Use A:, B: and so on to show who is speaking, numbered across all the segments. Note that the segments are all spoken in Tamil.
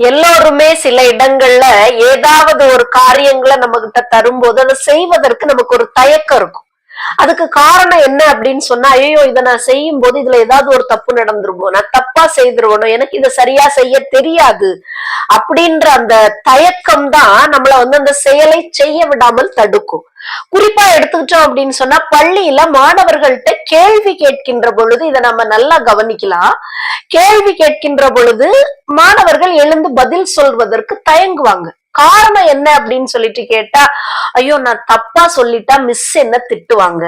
A: எல்லோருமே சில இடங்கள்ல ஏதாவது ஒரு காரியங்களை நம்ம கிட்ட தரும்போது அதை செய்வதற்கு நமக்கு ஒரு தயக்கம் இருக்கும். அதுக்கு காரணம் என்ன அப்படின்னு சொன்னா ஐயோ இதை நான் செய்யும் போது இதுல ஏதாவது ஒரு தப்பு நடந்துருமோ? நான் தப்பா செய்திருவனோ? எனக்கு இதை சரியா செய்ய தெரியாது. அப்படின்ற அந்த தயக்கம் தான் நம்மள வந்து அந்த செயலை செய்ய விடாமல் தடுக்கும். குறிப்பா எடுத்துக்கிட்டோம் அப்படின்னு சொன்னா பள்ளியில மாணவர்கள்ட்ட கேள்வி கேட்கின்ற பொழுது இதை நம்ம நல்லா கவனிக்கலாம். கேள்வி கேட்கின்ற பொழுது மாணவர்கள் எழுந்து பதில் சொல்வதற்கு தயங்குவாங்க. காரணம் என்ன அப்படின்னு சொல்லிட்டு கேட்டா ஐயோ நான் தப்பா சொல்லிட்டா மிஸ் என்ன திட்டுவாங்க?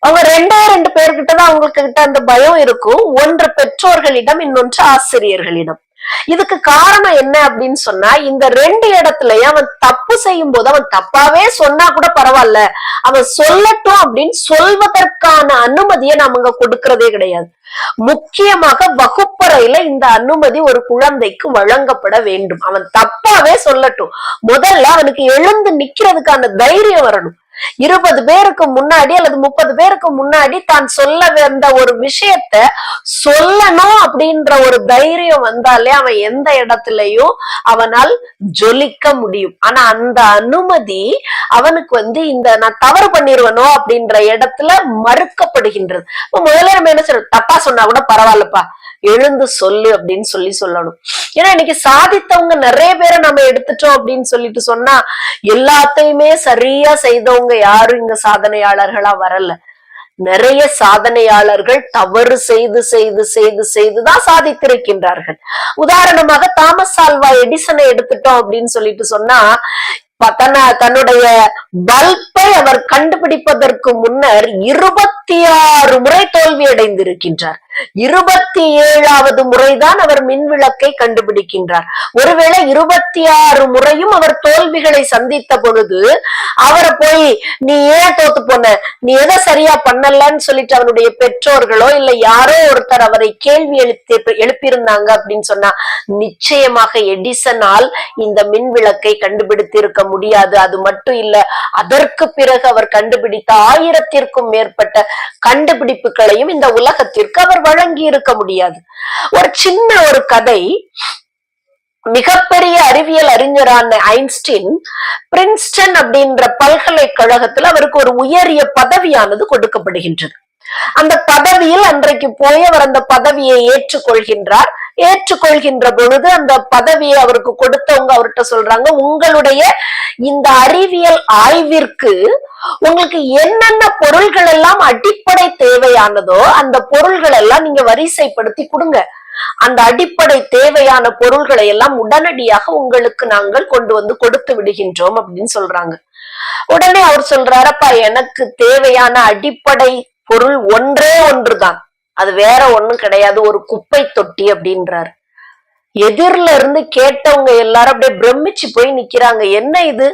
A: அவங்க ரெண்டே ரெண்டு பேர்கிட்ட தான் அவங்களுக்கு கிட்ட அந்த பயம் இருக்கும். ஒன்று பெற்றோர்களிடம் இன்னொன்று ஆசிரியர்களிடம். இதுக்கு காரணம் என்ன அப்படின்னு சொன்னா இந்த ரெண்டு இடத்துலயும் அவன் தப்பு செய்யும் போது அவன் தப்பாவே சொன்னா கூட பரவாயில்ல. அவன் சொல்லட்டும் அப்படின்னு சொல்வதற்கான அனுமதியை நாம அங்க கொடுக்கறதே கிடையாது. முக்கியமாக வகுப்பறையில இந்த அனுமதி ஒரு குழந்தைக்கு வழங்கப்பட வேண்டும். அவன் தப்பாவே சொல்லட்டும். முதல்ல அவனுக்கு எழுந்து நிக்கிறதுக்கான தைரியம் வரணும். இருபது பேருக்கு முன்னாடி அல்லது முப்பது பேருக்கு முன்னாடி தான் சொல்ல வந்த ஒரு விஷயத்த சொல்லணும் அப்படின்ற ஒரு தைரியம் வந்தாலே அவன் எந்த இடத்துலயும் அவனால் ஜொலிக்க முடியும். ஆனா அந்த அனுமதி அவனுக்கு வந்து இந்த நான் தவறு பண்ணிருவனோ அப்படின்ற இடத்துல மறுக்கப்படுகின்றது. இப்ப முதல்ல நம்ம என்ன சொல்றோம் தப்பா சொன்னா கூட பரவாயில்லப்பா எழுந்து சொல்லு அப்படின்னு சொல்லி சொல்லணும். ஏன்னா இன்னைக்கு சாதித்தவங்க நிறைய பேரை நம்ம எடுத்துட்டோம் அப்படின்னு சொல்லிட்டு சொன்னா எல்லாத்தையுமே சரியா செய்தவங்க யாரும் இங்க சாதனையாளர்களா வரல. நிறைய சாதனையாளர்கள் தவறு செய்து செய்து செய்து செய்துதான் சாதித்திருக்கின்றார்கள். உதாரணமாக தாமஸ் ஆல்வா எடிசனை எடுத்துட்டோம் அப்படின்னு சொல்லிட்டு சொன்னா தன்னுடைய பல்பை அவர் கண்டுபிடிப்பதற்கு முன்னர் இருபத்தி ஆறு முறை தோல்வி அடைந்திருக்கின்றார். இருபத்தி ஏழாவது முறைதான் அவர் மின்விளக்கை கண்டுபிடிக்கின்றார். ஒருவேளை இருபத்தி ஆறு முறையும் அவர் தோல்விகளை சந்தித்த பொழுது அவரை போய் நீ ஏன் தோத்து போன? நீ எதை சரியா பண்ணலன்னு சொல்லிட்டு அவனுடைய பெற்றோர்களோ இல்ல யாரோ ஒருத்தர் அவரை கேள்வி எழுப்பி எழுப்பியிருந்தாங்க அப்படின்னு சொன்னா நிச்சயமாக எடிசனால் இந்த மின்விளக்கை கண்டுபிடித்திருக்க முடியாது அது மட்டும் இல்ல அதற்கு பிறகு அவர் கண்டுபிடித்த ஆயிரத்திற்கும் மேற்பட்ட கண்டுபிடிப்புகளையும் இந்த உலகத்திற்கு அவர் வழங்கி இருக்க முடியாது. ஒரு சின்ன ஒரு கதை மிகப்பெரிய அறிவியல் அறிஞரான ஐன்ஸ்டீன் பிரின்ஸ்டன் அப்படின்ற பல்கலைக்கழகத்துல அவருக்கு ஒரு உயரிய பதவியானது கொடுக்கப்படுகின்றது. அந்த பதவியில் அன்றைக்கு போய் அவர் அந்த பதவியை ஏற்றுக்கொள்கின்றார். ஏற்றுக்கொள்கின்ற பொழுது அந்த பதவியை அவருக்கு கொடுத்தவங்க அவர்கிட்ட சொல்றாங்க உங்களுடைய இந்த அறிவியல் ஆய்விற்கு உங்களுக்கு என்னென்ன பொருள்கள் எல்லாம் அடிப்படை தேவையானதோ அந்த பொருள்கள் எல்லாம் நீங்க வரிசைப்படுத்தி கொடுங்க. அந்த அடிப்படை தேவையான பொருள்களை எல்லாம் உடனடியாக உங்களுக்கு நாங்கள் கொண்டு வந்து கொடுத்து விடுகின்றோம் அப்படின்னு சொல்றாங்க. உடனே அவர் சொல்றாரப்பா எனக்கு தேவையான அடிப்படை பொருள் ஒன்றே ஒன்றுதான். அது வேற ஒண்ணும் கிடையாது. ஒரு குப்பை தொட்டி அப்படின்றாரு. எதிர்ல இருந்து கேட்டவங்க எல்லாரும் அப்படியே பிரமிச்சு போய் நிக்கிறாங்க. என்ன இது?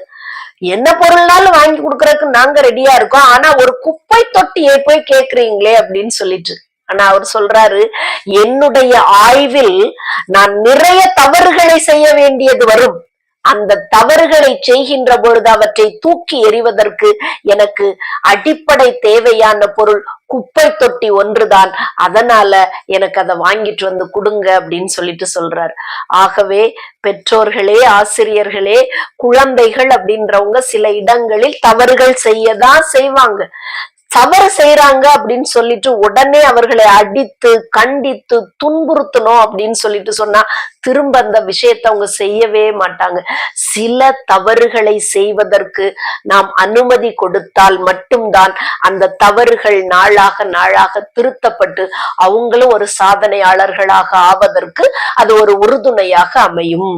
A: என்ன பொருள்னாலும் வாங்கி கொடுக்கறதுக்கு நாங்க ரெடியா இருக்கோம். ஆனா ஒரு குப்பை தொட்டியை போய் கேக்குறீங்களே அப்படின்னு சொல்லிட்டு ஆனா அவர் சொல்றாரு என்னுடைய ஆய்வில் நான் நிறைய தவறுகளை செய்ய வேண்டியது வரும். அந்த தவறுகளை செய்கின்ற பொழுது அவற்றை தூக்கி எறிவதற்கு எனக்கு அடிப்படை தேவையான பொருள் குப்பை தொட்டி ஒன்றுதான். அதனால எனக்கு அதை வாங்கிட்டு வந்து கொடுங்க அப்படின்னு சொல்லிட்டு சொல்றார். ஆகவே பெற்றோர்களே ஆசிரியர்களே குழந்தைகள் அப்படின்றவங்க சில இடங்களில் தவறுகள் செய்யதான் செய்வாங்க. தவறு செய்யறாங்க அப்படின்னு சொல்லிட்டு உடனே அவர்களை அடித்து கண்டித்து துன்புறுத்தணும் அப்படின்னு சொல்லிட்டு சொன்னா திரும்ப அந்த விஷயத்தை அவங்க செய்யவே மாட்டாங்க. சில தவறுகளை செய்வதற்கு நாம் அனுமதி கொடுத்தால் மட்டும்தான் அந்த தவறுகள் நாளாக நாளாக திருத்தப்பட்டு அவங்களும் ஒரு சாதனையாளர்களாக ஆவதற்கு அது ஒரு உறுதுணையாக அமையும்.